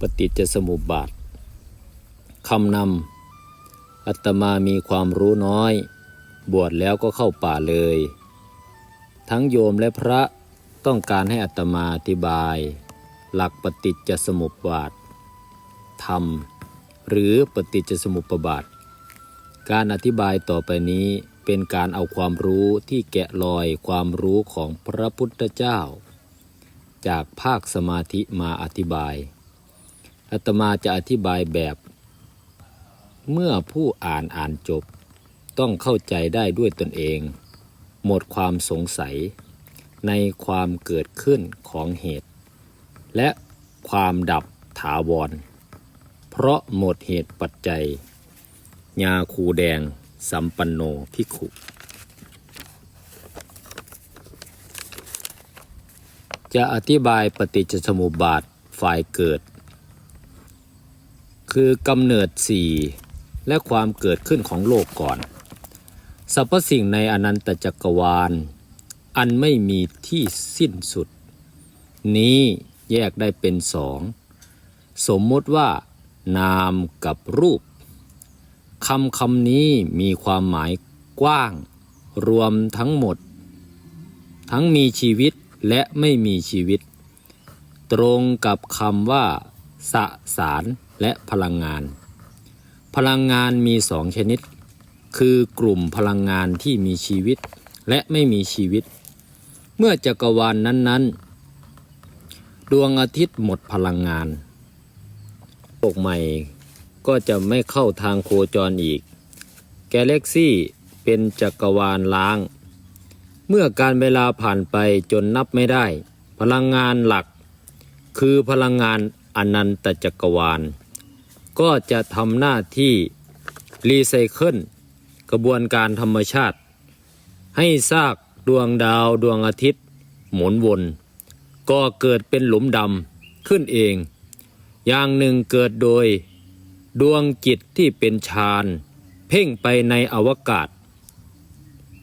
ปฏิจจสมุปบาทคำนำอัตมามีความรู้น้อย บวชแล้วก็เข้าป่าเลย ทั้งโยมและพระต้องการให้อัตมาอธิบาย หลักปฏิจจสมุปบาทธรรม หรือปฏิจจสมุปบาท การอธิบายต่อไปนี้เป็นการเอาความรู้ที่แกะรอยความรู้ของพระพุทธเจ้า จากภาคสมาธิมาอธิบาย อาตมาจะอธิบายแบบ เมื่อผู้อ่านอ่านจบ ต้องเข้าใจได้ด้วยตนเอง หมดความสงสัย ในความเกิดขึ้นของเหตุ และความดับถาวร เพราะหมดเหตุปัจจัยยาคูแดง สัมปันโนภิขุจะอธิบายปฏิจจสมุปบาทฝ่ายเกิด คือกำเนิดสี่และความเกิดขึ้นของโลกก่อนสรรพสิ่งในอนันตจักรวาล อันไม่มีที่สิ้นสุด นี้แยกได้เป็นสองสมมติว่านามกับรูปคำคำนี้มีความหมายกว้าง รวมทั้งหมด ทั้งมีชีวิตและไม่มีชีวิต ตรงกับคำว่าสสาร และพลังงาน พลังงานมีสองชนิด คือกลุ่มพลังงานที่มีชีวิต และไม่มีชีวิต เมื่อจักรวาลนนั้น ๆ ดวงอาทิตย์หมดพลังงานโลกใหม่ก็จะไม่เข้าทางโคจรอีก แกาเล็กซี่เป็นจักรวาลล้าง เมื่อการเวลาผ่านไปจนนับไม่ได้ พลังงานหลัก คือพลังงานอนันตจักรวาล ก็จะทำหน้าที่รีไซเคิลกระบวนการธรรมชาติ ให้ซากดวงดาวดวงอาทิตย์ หมุนวน ก็เกิดเป็นหลุมดำขึ้นเอง อย่างหนึ่งเกิดโดย ดวงจิตที่เป็นฌานเพ่งไปในอวกาศ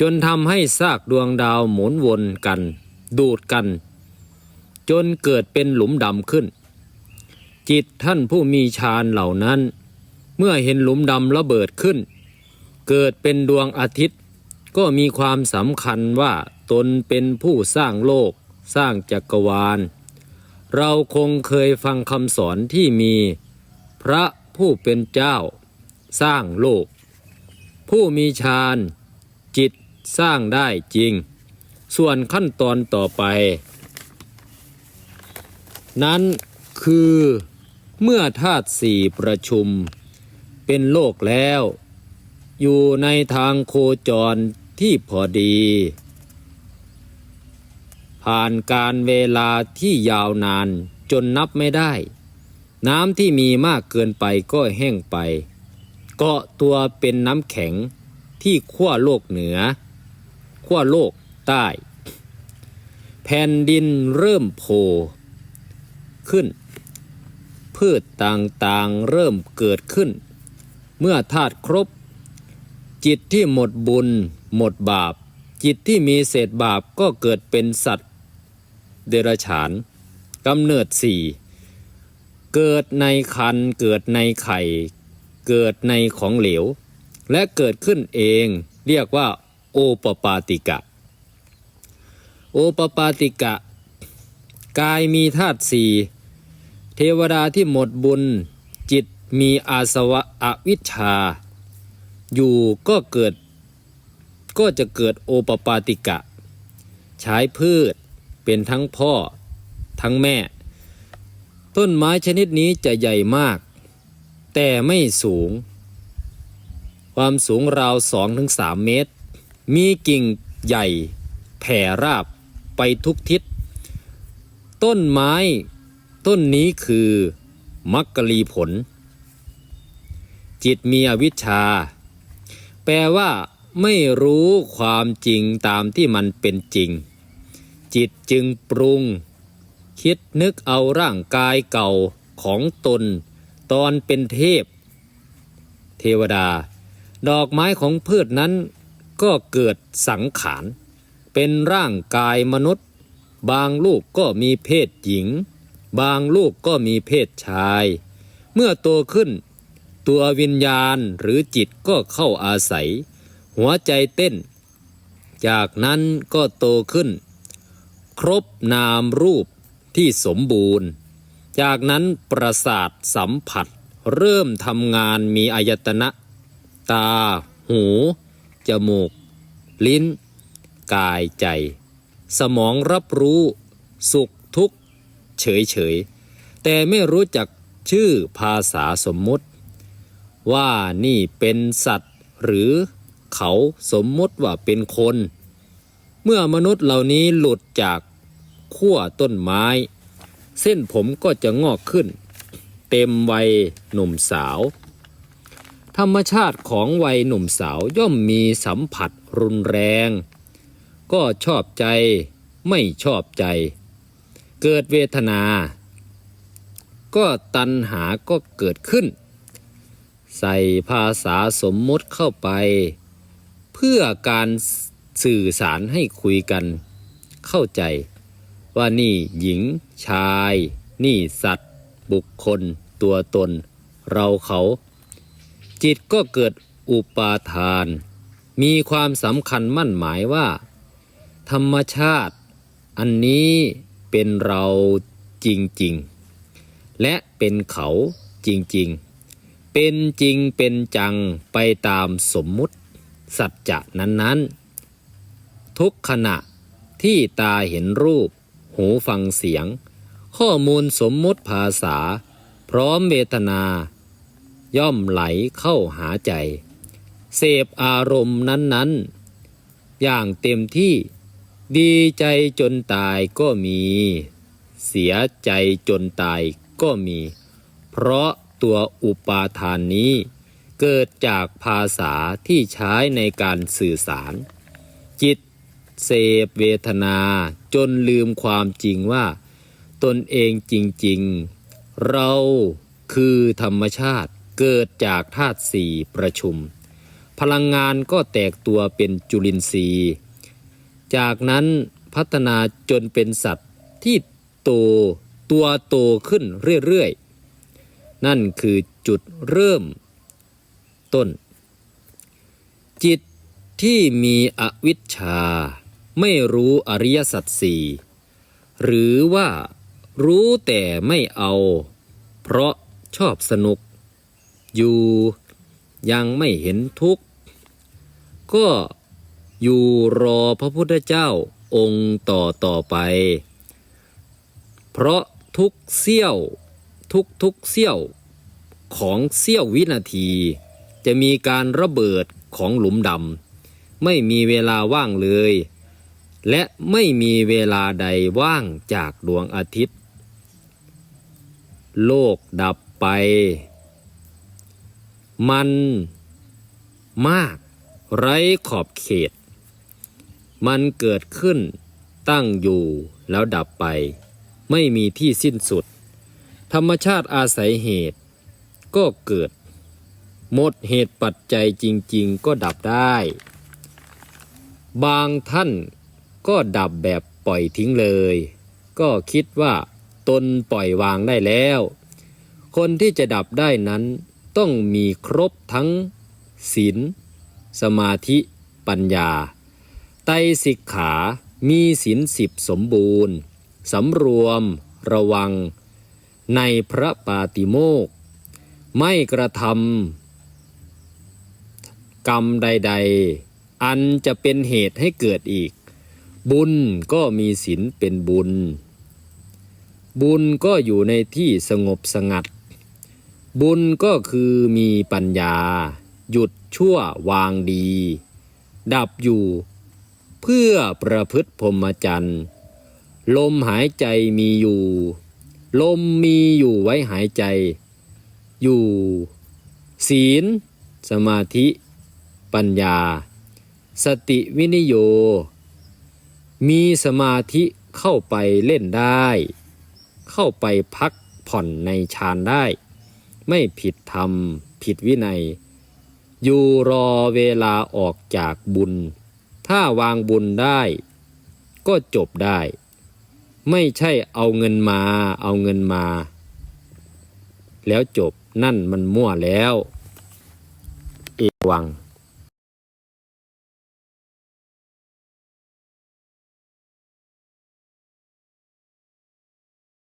จนทำให้ซากดวงดาวหมุนวนกัน ดูดกัน จนเกิดเป็นหลุมดำขึ้น จิตท่านผู้มีฌานเหล่านั้น เมื่อเห็นหลุมดำระเบิดขึ้น เกิดเป็นดวงอาทิตย์ ก็มีความสำคัญว่าตนเป็นผู้สร้างโลก สร้างจักรวาล เราคงเคยฟังคำสอนที่มี พระผู้เป็นเจ้า สร้างโลก ผู้มีฌานจิตสร้างได้จริง ส่วนขั้นตอนต่อไป นั้นคือ เมื่อธาตุสี่ประชุม เป็นโลกแล้ว อยู่ในทางโคจรที่พอดี ผ่านการเวลาที่ยาวนานจนนับไม่ได้ น้ำที่มีมากเกินไปก็แห้งไป เกาะตัวเป็นน้ำแข็งที่ขั้วโลกเหนือ ขั้วโลกใต้ แผ่นดินเริ่มโผล่ขึ้น พืชต่างๆเริ่มเกิดขึ้น เมื่อธาตุครบ จิตที่หมดบุญ หมดบาป จิตที่มีเศษบาปก็เกิดเป็นสัตว์ เดรัจฉานกำเนิดสี่เกิดในคันเกิดในไข่ เกิดในของเหลว และเกิดขึ้นเองเรียกว่า โอปปาติกะ โอปปาติกะ กายมีธาตุสี่ เทวดาที่หมดบุญ จิตมีอาสวะอวิชชา อยู่ก็เกิด ก็จะเกิดโอปปาติกะ ใช้พืชเป็นทั้งพ่อทั้งแม่ ต้นไม้ชนิดนี้จะใหญ่มาก แต่ไม่สูง ความสูงราว2-3เมตร มีกิ่งใหญ่แผ่ราบไปทุกทิศ ต้นไม้ ต้นนี้คือมักกะลีผล จิตมีอวิชชา แปลว่าไม่รู้ความจริงตามที่มันเป็นจริง จิตจึงปรุง คิดนึกเอาร่างกายเก่าของตน ตอนเป็นเทพ เทวดา ดอกไม้ของพืชนั้นก็เกิดสังขาร เป็นร่างกายมนุษย์ บางลูกก็มีเพศหญิง บางลูกก็มีเพศชาย เมื่อโตขึ้น ตัววิญญาณหรือจิตก็เข้าอาศัย หัวใจเต้น จากนั้นก็โตขึ้น ครบนามรูปที่สมบูรณ์ จากนั้นประสาทสัมผัส เริ่มทำงานมีอายตนะ ตา หู จมูก ลิ้น กายใจ สมองรับรู้ สุขทุกข์ เฉยเฉยๆแต่ไม่รู้จักชื่อภาษาสมมุติ ว่านี่เป็นสัตว์ หรือเขาสมมติว่าเป็นคน เมื่อมนุษย์เหล่านี้หลุดจากขั้วต้นไม้ เส้นผมก็จะงอกขึ้น เต็มวัยหนุ่มสาว ธรรมชาติของวัยหนุ่มสาวย่อมมีสัมผัสรุนแรง ก็ชอบใจไม่ชอบใจ เกิดเวทนา ก็ตัณหาก็เกิดขึ้น ใส่ภาษาสมมติเข้าไป เพื่อการสื่อสารให้คุยกัน เข้าใจ ว่านี่หญิงชาย นี่สัตว์ บุคคล ตัวตน เราเขา จิตก็เกิดอุปาทาน มีความสำคัญมั่นหมายว่า ธรรมชาติ อันนี้ เป็นเราจริงๆ และเป็นเขาจริงๆ เป็นจริงเป็นจังไปตามสมมุติ สัจจะนั้นๆ ทุกขณะที่ตาเห็นรูป หูฟังเสียง ข้อมูลสมมุติภาษา พร้อมเวทนา ย่อมไหลเข้าหาใจ เสพอารมณ์นั้นๆ อย่างเต็มที่ ดีใจจนตายก็มี เสียใจจนตายก็มี เพราะตัวอุปาทานนี้ เกิดจากภาษาที่ใช้ในการสื่อสาร จิตเสพเวทนาจนลืมความจริงว่า ตนเองจริง ๆ เราคือธรรมชาติเกิดจากธาตุสี่ประชุม พลังงานก็แตกตัวเป็นจุลินทรีย์ จากนั้นพัฒนาจนเป็นสัตว์ที่โตตัวโตขึ้นเรื่อยๆ นั่นคือจุดเริ่มต้น จิตที่มีอวิชชา ไม่รู้อริยสัจสี่หรือว่ารู้แต่ไม่เอา เพราะชอบสนุก อยู่ยังไม่เห็นทุกข์ ก็ อยู่รอพระพุทธเจ้าองค์ต่อต่อไป เพราะทุกเสี้ยวทุกทุกเสี้ยวของเสี้ยววินาที จะมีการระเบิดของหลุมดำไม่มีเวลาว่างเลย และไม่มีเวลาใดว่างจากดวงอาทิตย์ โลกดับไป มันมากไร้ขอบเขต มันเกิดขึ้น ตั้งอยู่แล้วดับไป ไม่มีที่สิ้นสุด ธรรมชาติอาศัยเหตุ ก็เกิด หมดเหตุปัจจัยจริง ๆ ก็ดับได้ บางท่านก็ดับแบบปล่อยทิ้งเลย ก็คิดว่าตนปล่อยวางได้แล้ว คนที่จะดับได้นั้นต้องมีครบทั้งศีลสมาธิปัญญา ไตสิกขา มีศีลสิบสมบูรณ์ สำรวม ระวัง ในพระปาติโมก ไม่กระทำกรรมใด ๆ อันจะเป็นเหตุให้เกิดอีก บุญก็มีศีลเป็นบุญ บุญก็อยู่ในที่สงบสงัด บุญก็คือมีปัญญา หยุดชั่ววางดี ดับอยู่ เพื่อประพฤติพรหมจรรย์ ลมหายใจมีอยู่ ลมมีอยู่ไว้หายใจ อยู่ ศีล สมาธิ ปัญญา สติวินิโย มีสมาธิเข้าไปเล่นได้ เข้าไปพักผ่อนในฌานได้ ไม่ผิดธรรม ผิดวินัย อยู่รอเวลาออกจากบุญ ถ้าวางบุญได้ ก็จบได้ ไม่ใช่เอาเงินมา เอาเงินมา แล้วจบนั่นมันมั่วแล้ว เอวัง